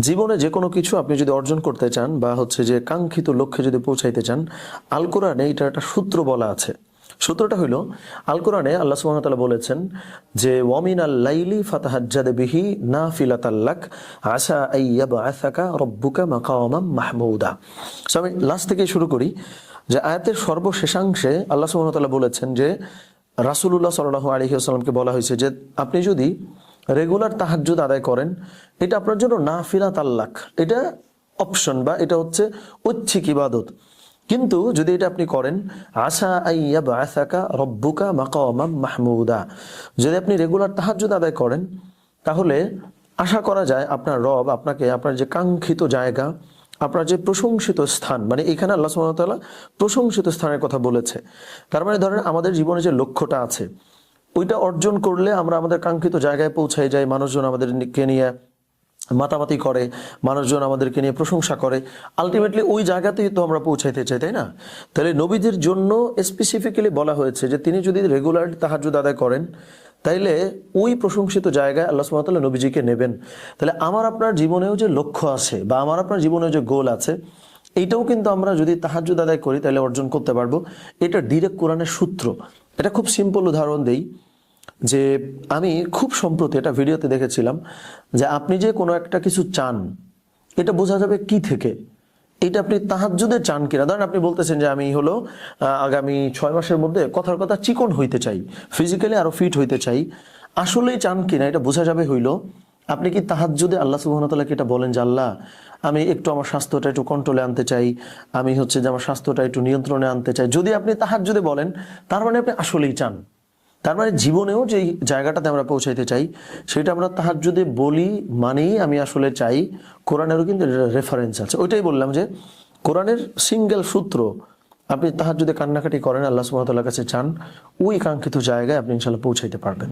জীবনে যে কোনো কিছু আপনি যদি অর্জন করতে চান বা হচ্ছে যে কাঙ্ক্ষিত লক্ষ্যে যদি পৌঁছাইতে চান, আল কোরআনে এটার একটা সূত্র বলা আছে। সূত্রটা হইল, আল কোরআনে আল্লাহ ওয়া বলেছেন যে, ওয়ামিন আল লাইলি ফাতাহাজ্জাদ বিহি নাফিলাতাল্লাক আসা আইয়াবআসাকা রব্বুকা মাকামাম মাহমুদা। সো আমি লাস্ট থেকে শুরু করি যে, আয়াতের সর্বশেষাংশে আল্লাহ তাআলা বলেছেন যে, রাসূলুল্লাহ সাল্লাল্লাহু আলাইহি ওয়াসাল্লামকে বলা হয়েছে যে, আপনি যদি রেগুলার তাহাজ্জুদ আদায় করেন। এটা আপনার জন্য নাফিলা তাল্লাক এটা অপশন বা এটা হচ্ছে ঐচ্ছিক ইবাদত। কিন্তু যদি এটা আপনি করেন, আশা আইয়া বাসাকা রব্বুকা মাকামাম মাহমুদা। যদি আপনি রেগুলার তাহাজ্জুদ আদায় করেন, তাহলে আশা করা যায় আপনার রব আপনাকে, আপনার যে কাঙ্ক্ষিত জায়গা, আপনার যে প্রশংসিত স্থান মানে এখানে আল্লাহ তাআলা প্রশংসিত স্থানের কথা বলেছে। তার মানে ধরেন আমাদের জীবনে যে লক্ষ্যটা আছে ওইটা অর্জন করলে আমরা আমাদের কাঙ্ক্ষিত জায়গায় পৌঁছাই যাই, মানুষজন আমাদেরকে নিয়ে মাতামাতি করে, মানুষজন আমাদেরকে নিয়ে প্রশংসা করে। আলটিমেটলি ওই জায়গাতেই তো আমরা পৌঁছাইতে চাই, তাই না? তাহলে নবীদের জন্য স্পেসিফিক্যালি বলা হয়েছে যে তিনি যদি রেগুলার তাহাজুদ আদায় করেন, তাইলে ওই প্রশংসিত জায়গায় আল্লাহ সুবহানাহু নবীজিকে নেবেন। তাহলে আমার আপনার জীবনেও যে লক্ষ্য আছে বা আমার আপনার জীবনেও যে গোল আছে, এইটাও কিন্তু আমরা যদি তাহাজুদ আদায় করি তাহলে অর্জন করতে পারব। এটা ডিরেক্ট কোরআনের সূত্র। এটা খুব সিম্পল উদাহরণ দেই। যে আমি খুব সম্প্রতি এটা ভিডিওতে দেখেছিলাম যে আপনি যে কোনো একটা কিছু চান, এটা বোঝা যাবে কি থেকে? এটা আপনি তাহাজ্জুদে চান কিনা? ধরেন আপনি বলতেছেন যে আমি হলো আগামী ছয় মাসের মধ্যে কথার কথা চিকন হইতে চাই ফিজিক্যালি আরও ফিট হইতে চাই, আসলেই চান কিনা এটা বোঝা যাবে হইল, আপনি কি তাহাজ্জুদে আল্লাহ সুবহানাহু এটা বলেন যে, আল্লাহ, আমি একটু আমার স্বাস্থ্যটা একটু কন্ট্রোলে আনতে চাই, আমি হচ্ছে যে আমার স্বাস্থ্যটা একটু নিয়ন্ত্রণে আনতে চাই। যদি আপনি তাহাজ্জুদে বলেন, তার মানে আপনি আসলেই চান। তার মানে জীবনেও যে জায়গাটাতে আমরা পৌঁছাইতে চাই, সেটা আমরা তাহার যদি বলি মানেই আমি আসলে চাই কোরআনেরও কিন্তু রেফারেন্স আছে। ওইটাই বললাম যে কোরআনের সিঙ্গেল সূত্র আপনি তাহার যদি কান্নাকাটি করেন, আল্লাহ সুমতাল্লাহ কাছে চান, ওই কাঙ্ক্ষিত জায়গায় আপনি ইনশাল্লাহ পৌঁছাইতে পারবেন।